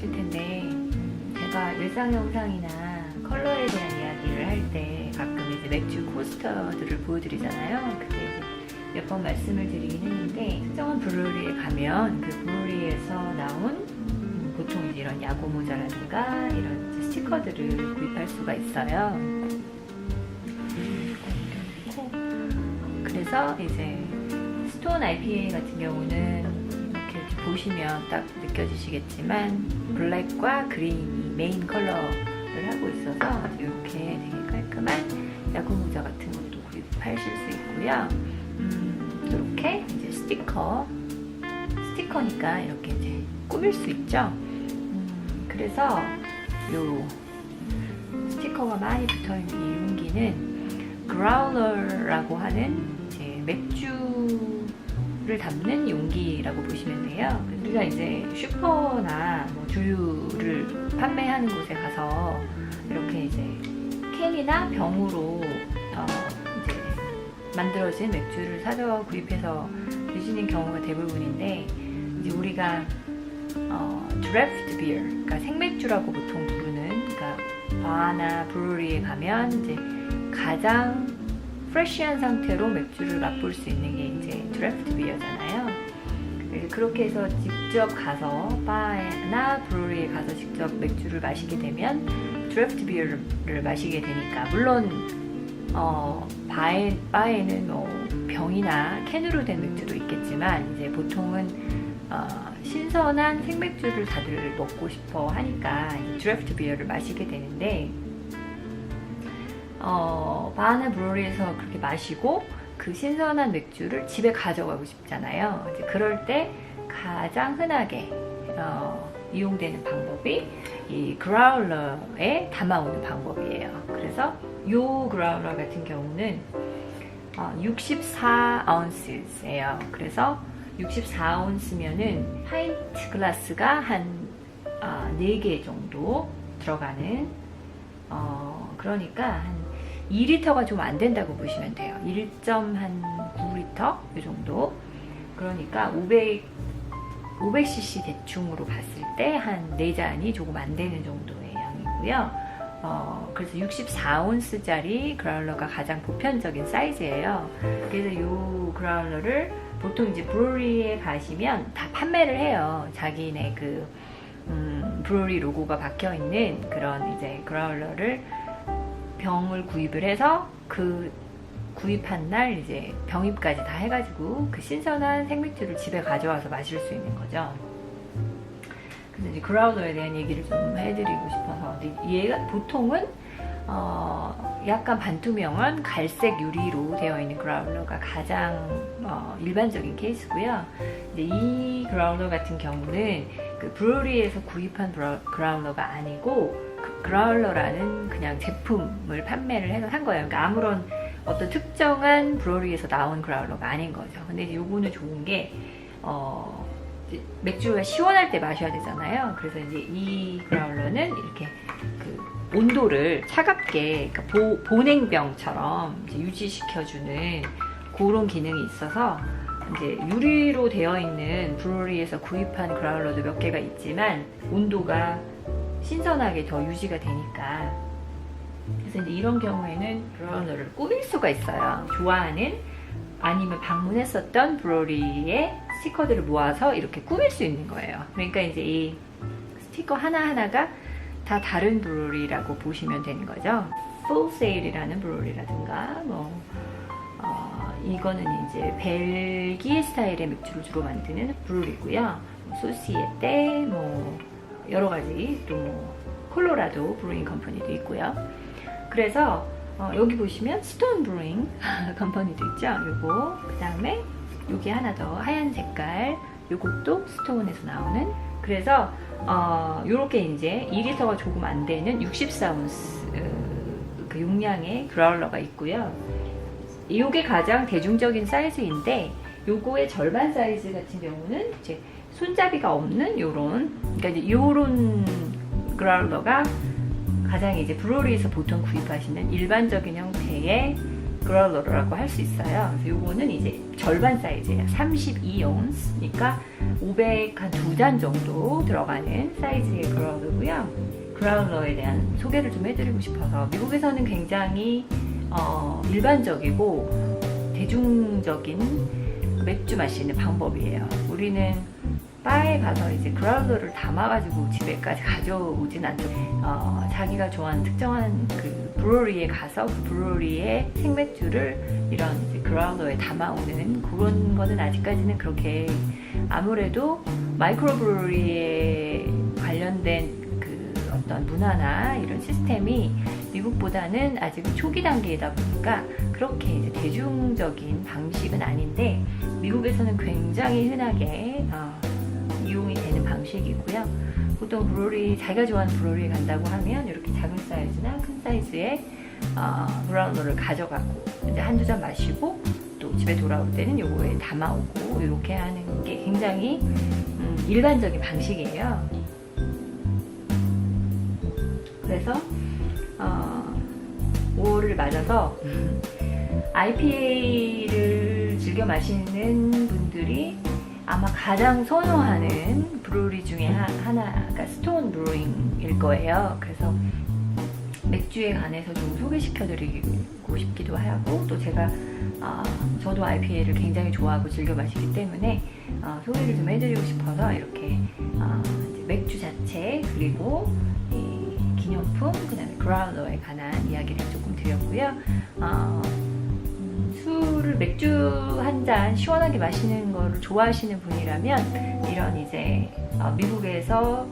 하실 텐데 제가 일상 영상이나 컬러에 대한 이야기를 할 때 가끔 이제 맥주 코스터들을 보여드리잖아요. 이제 몇번 말씀을 드리긴 했는데 특정한 브루리에 가면 그 브루리에서 나온 음, 보통 이런 야구 모자라든가 이런 스티커들을 구입할 수가 있어요. 그래서 이제 스톤 IPA 같은 경우는 보시면 딱 느껴지시겠지만 블랙과 그린이 메인 컬러를 하고 있어서 이렇게 되게 깔끔한 야구 모자 같은 것도 구입하실 수 있고요. 음, 이렇게 이제 스티커 스티커니까 이렇게 이제 꾸밀 수 있죠. 음, 그래서 요 스티커가 많이 붙어 있는 이 용기는 그라울러라고 하는 이제 맥주 를 담는 용기라고 보시면 돼요. 우리가 이제 슈퍼나 뭐 주류를 판매하는 곳에 가서 이렇게 이제 캔이나 병으로 어 이제 만들어진 맥주를 사서 구입해서 드시는 경우가 대부분인데 이제 우리가 어, 드래프트 비어, 그러니까 생맥주라고 보통 부르는, 그러니까 바나 브루리에 가면 이제 가장 프레시한 상태로 맥주를 맛볼 수 있는 게 이제 드래프트 비어잖아요. 그래서 그렇게 해서 직접 가서 바나 브루리에 가서 직접 맥주를 마시게 되면 드래프트 비어를 마시게 되니까 물론 어, 바에, 바에는 뭐 병이나 캔으로 된 맥주도 있겠지만 이제 보통은 어, 신선한 생맥주를 다들 먹고 싶어 하니까 드래프트 비어를 마시게 되는데 어, 바나 브루리에서 그렇게 마시고 그 신선한 맥주를 집에 가져가고 싶잖아요. 이제 그럴 때 가장 흔하게 어, 이용되는 방법이 이 그라울러에 담아오는 방법이에요. 그래서 요 그라울러 같은 경우는 어, 64아운스예요. 그래서 64아운스면은 파인트 글라스가 한 아, 4개 정도 들어가는 어, 그러니까 한 2리터가 좀 안 된다고 보시면 돼요. 1.9리터 이 정도. 그러니까 500 500cc 대충으로 봤을 때 한 4잔이 조금 안 되는 정도의 양이고요. 어, 그래서 64온스짜리 그라울러가 가장 보편적인 사이즈예요. 그래서 이 그라울러를 보통 이제 브루리에 가시면 다 판매를 해요. 자기네 그 음, 브루리 로고가 박혀 있는 그런 이제 그라울러를 병을 구입을 해서 그 구입한 날 이제 병입까지 다 해가지고 그 신선한 생맥주를 집에 가져와서 마실 수 있는 거죠. 그래서 이제 그라울러에 대한 얘기를 좀 해드리고 싶어서 얘가 보통은 어 약간 반투명한 갈색 유리로 되어 있는 그라울러가 가장 어 일반적인 케이스고요. 이제 이 그라울러 같은 경우는 그 브루리에서 구입한 그라울러가 아니고 그 그라울러라는 그냥 제품을 판매를 해서 산 거예요. 그러니까 아무런 어떤 특정한 브루리에서 나온 그라울러가 아닌 거죠. 근데 이제 요거는 좋은 게 어, 맥주가 시원할 때 마셔야 되잖아요. 그래서 이제 이 그라울러는 이렇게 그 온도를 차갑게 그러니까 보, 보냉병처럼 유지시켜주는 그런 기능이 있어서 이제 유리로 되어 있는 브루리에서 구입한 그라울러도 몇 개가 있지만 온도가 신선하게 더 유지가 되니까 그래서 이제 이런 경우에는 브라우너를 꾸밀 수가 있어요. 좋아하는 아니면 방문했었던 브로리의 스티커들을 모아서 이렇게 꾸밀 수 있는 거예요. 그러니까 이제 이 스티커 하나하나가 다 다른 브로리라고 보시면 되는 거죠. 풀 세일이라는 브로리라든가 뭐 어, 이거는 이제 벨기에 스타일의 맥주를 주로 만드는. 소시에떼 뭐 여러 가지 또 뭐 콜로라도 브루잉 컴퍼니도 있고요. 그래서 어, 여기 보시면 스톤 브루잉 컴퍼니도 있죠. 요거 그 다음에 여기 하나 더 하얀 색깔 요것도 스톤에서 나오는 그래서 어, 요렇게 이제 2리터가 조금 안 되는 64온스 그 용량의 그라울러가 있고요. 요게 가장 대중적인 사이즈인데 요거의 절반 사이즈 같은 경우는 이제 손잡이가 없는 요런 그러니까 이제 요런 그라울러가 가장 이제 브로리에서 보통 구입하시는 일반적인 형태의 그라울러라고 할 수 있어요. 그래서 요거는 이제 절반 사이즈예요. 32온스니까 500한 두 잔 정도 들어가는 사이즈의 그라울러고요. 그라울러에 대한 소개를 좀 해드리고 싶어서 미국에서는 굉장히 어, 일반적이고 대중적인 맥주 마시는 방법이에요. 우리는 바에 가서 이제 그라울러를 담아가지고 집에까지 가져오진 않죠. 어, 자기가 좋아하는 특정한 그 브로리에 가서 그 브로리의 생맥주를 이런 그라울러에 담아오는 그런 거는 아직까지는 그렇게 아무래도 마이크로브로리에 관련된 그 어떤 문화나 이런 시스템이 미국보다는 아직은 초기 단계이다 보니까 그렇게 이제 대중적인 방식은 아닌데 미국에서는 굉장히 흔하게 어, 방식이고요. 보통 브로리 자기가 좋아하는 브로리에 간다고 하면 이렇게 작은 사이즈나 큰 사이즈의 어, 브라운러를 가져가고 이제 한두 잔 마시고 또 집에 돌아올 때는 요거에 담아오고 이렇게 하는 게 굉장히 음, 일반적인 방식이에요. 그래서 어, 5월을 맞아서 IPA를 즐겨 마시는 분들이 아마 가장 선호하는 브루리 중에 하, 하나가 스톤 브루잉일 거예요. 그래서 맥주에 관해서 좀 소개시켜드리고 싶기도 하고 또 제가 어, 저도 IPA를 굉장히 좋아하고 즐겨 마시기 때문에 어, 소개를 좀 해드리고 싶어서 이렇게 어, 맥주 자체 그리고 이 기념품 그다음에 그라울러에 관한 이야기를 조금 드렸고요. 어, 음, 술을 맥주 한 잔 시원하게 마시는 거를 좋아하시는 분이라면 이런 이제 어, 미국에서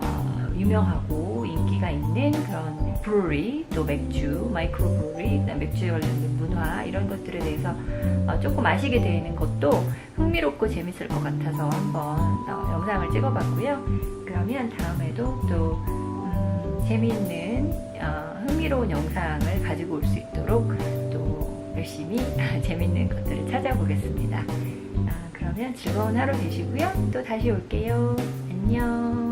어, 유명하고 인기가 있는 그런 브루리 또 맥주 마이크로 브루리 맥주에 관련된 문화 이런 것들에 대해서 어, 조금 아시게 되는 것도 흥미롭고 재밌을 것 같아서 한번 어, 영상을 찍어봤고요. 그러면 다음에도 또 음, 재미있는 어, 흥미로운 영상을 가지고 올 수 있도록 또 열심히 재밌는 것들을 찾아보겠습니다. 아, 그러면 즐거운 하루 되시고요. 또 다시 올게요. 안녕.